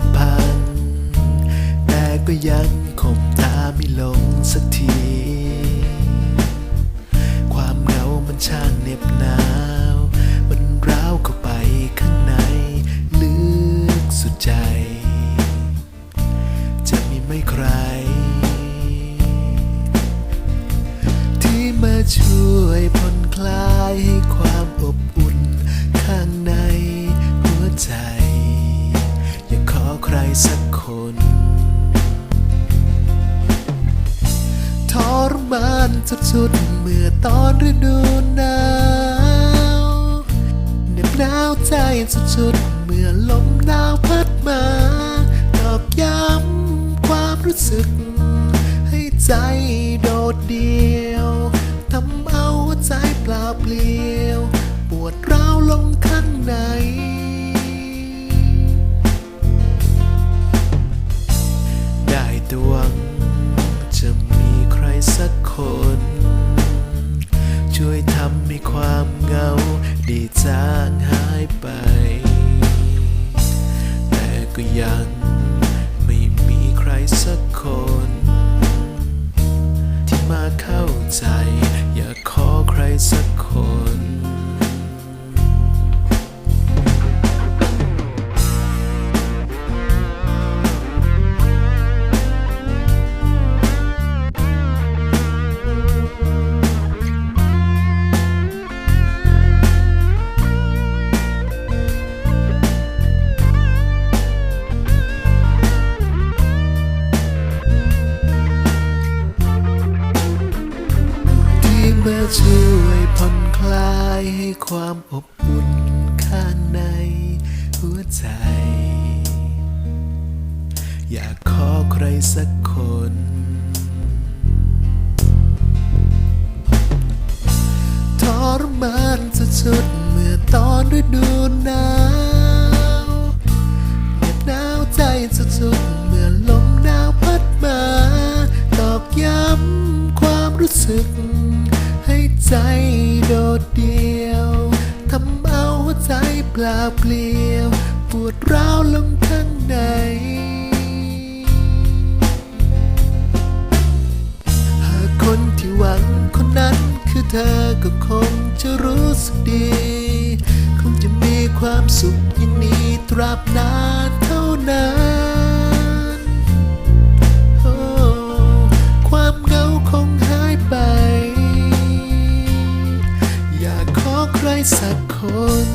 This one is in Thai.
ำพังแต่ก็ยังคบตาไม่ลงสักที ความเหงามันช่างเหน็บหนาว มันร้าวเข้าไปข้างในลึกสุดใจ จะมีไม่ใคร ที่มาช่วยผ่อนคลายให้ความอบอุ่น สุดๆเมื่อตอนฤดูหนาวเหน็บหนาวใจสุดๆเมื่อลมหนาวพัดมาตอกย้ำความรู้สึก ให้ใจโดดเดี่ยวทำเอาใจเปล่าเปลี่ยว ปวดร้าวลงข้างใน ช่วยทำให้ความเหงาได้จางหายไป แต่ก็ยังไม่มีใครสักคน ที่มาเข้าใจ อยากขอใครสักคน ความอบอุ่นข้างในหัวใจ อยากขอใครสักคน ทรมานสุดๆเมื่อตอนฤดูหนาวเหน็บหนาวใจสุดๆเมื่อลมหนาวพัดมา ตอกย้ำความรู้สึก ให้ใจโดดเดี่ยว ปล่าเปลี่ยวปวดร้าวลงข้างในหากคนที่หวังคนนั้นคือเธอก็คงจะรู้สึกดี คงจะมีความสุขอย่างนี้ตราบนานเท่านานโอ้ความเหงาคงหายไป อยากขอใครสักคน